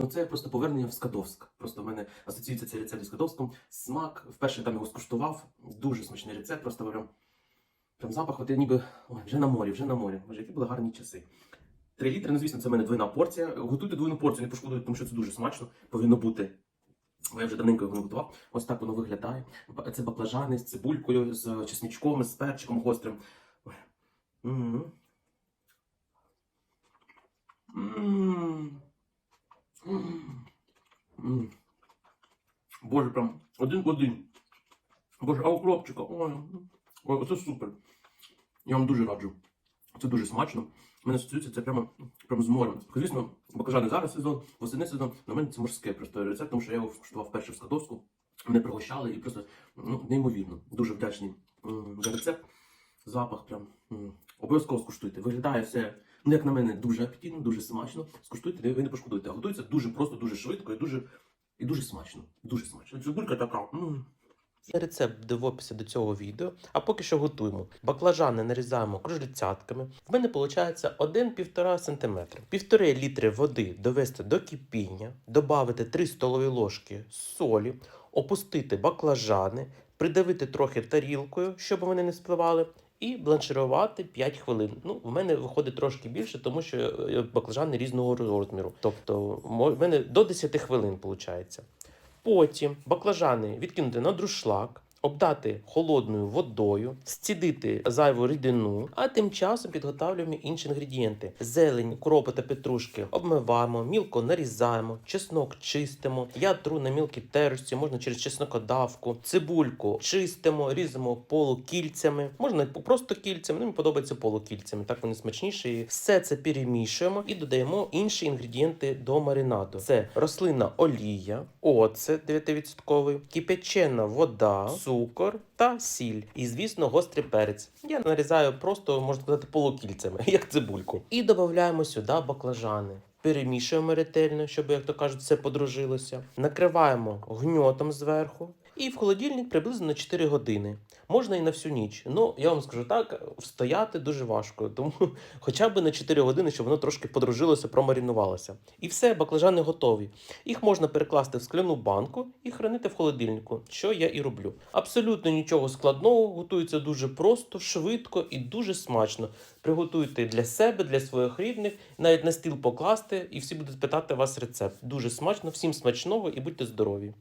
Ну, це просто повернення в Скадовськ. Просто в мене асоціюється цей рецепт з Скадовськом. Смак, вперше там його скуштував. Дуже смачний рецепт, просто прям, прям запах, от я ніби ой, вже на морі, вже на морі. Боже, які були гарні часи. Три літри, ну звісно, це в мене двойна порція. Готуйте двойну порцію, не пошкодуйте, тому що це дуже смачно. Повинно бути. Я вже давненько його не готував. Ось так воно виглядає. Це баклажани з цибулькою, з чесничком, з перчиком гострим. М. М. М. Боже, прям один в один. Боже, а укропчика. Ой, ой, оце супер. Я вам дуже раджу. Це дуже смачно. У мене асоціюється це прямо, прямо з морем. Звісно, баклажани зараз сезон, восени сезон. На мене це морське просто рецепт, тому що я його скуштував вперше в Скадовську. Мене пригощали і просто ну, неймовірно. Дуже вдячний за рецепт. Запах прям. Обов'язково скуштуйте. Виглядає все, ну як на мене, дуже апетитно, дуже смачно. Скуштуйте, ви не пошкодуєте. А готується дуже просто, дуже швидко і дуже, і дуже смачно. Дуже смачно. Цибулька така. м. Рецепт буде в описі до цього відео. А поки що готуємо. Баклажани нарізаємо кружляцятками. В мене виходить 1-1,5 см. Півтори літри води довести до кипіння, додати 3 столові ложки солі, опустити баклажани, придавити трохи тарілкою, щоб вони не спливали. І бланширувати 5 хвилин. Ну, в мене виходить трошки більше, тому що е, баклажани різного розміру. Тобто, в мене до 10 хвилин виходить. Потім баклажани відкинути на друшлак, обдати холодною водою, зцідити зайву рідину, а тим часом підготовлюємо інші інгредієнти: зелень, кропи та петрушки обмиваємо, мілко нарізаємо, чеснок чистимо. Я тру на мілкій терочці, можна через чеснокодавку, цибульку чистимо, різимо полукільцями, можна просто кільцями. Ну, мені подобається полукільцями, так вони смачніші. Все це перемішуємо і додаємо інші інгредієнти до маринаду. Це рослинна олія, оцет 9%, кипячена вода, цукор та сіль. І, звісно, гострий перець. Я нарізаю просто, можна сказати, полукільцями, як цибульку. І додаємо сюди баклажани. Перемішуємо ретельно, щоб, як то кажуть, все подружилося. Накриваємо гньотом зверху. І в холодильник приблизно на 4 години. Можна і на всю ніч. Ну, я вам скажу так, встояти дуже важко, тому хоча б на 4 години, щоб воно трошки подружилося, промарінувалося. І все, баклажани готові. Їх можна перекласти в скляну банку і хранити в холодильнику, що я і роблю. Абсолютно нічого складного, готується дуже просто, швидко і дуже смачно. Приготуйте для себе, для своїх рідних, навіть на стіл покласти, і всі будуть питати вас рецепт. Дуже смачно, всім смачного і будьте здорові!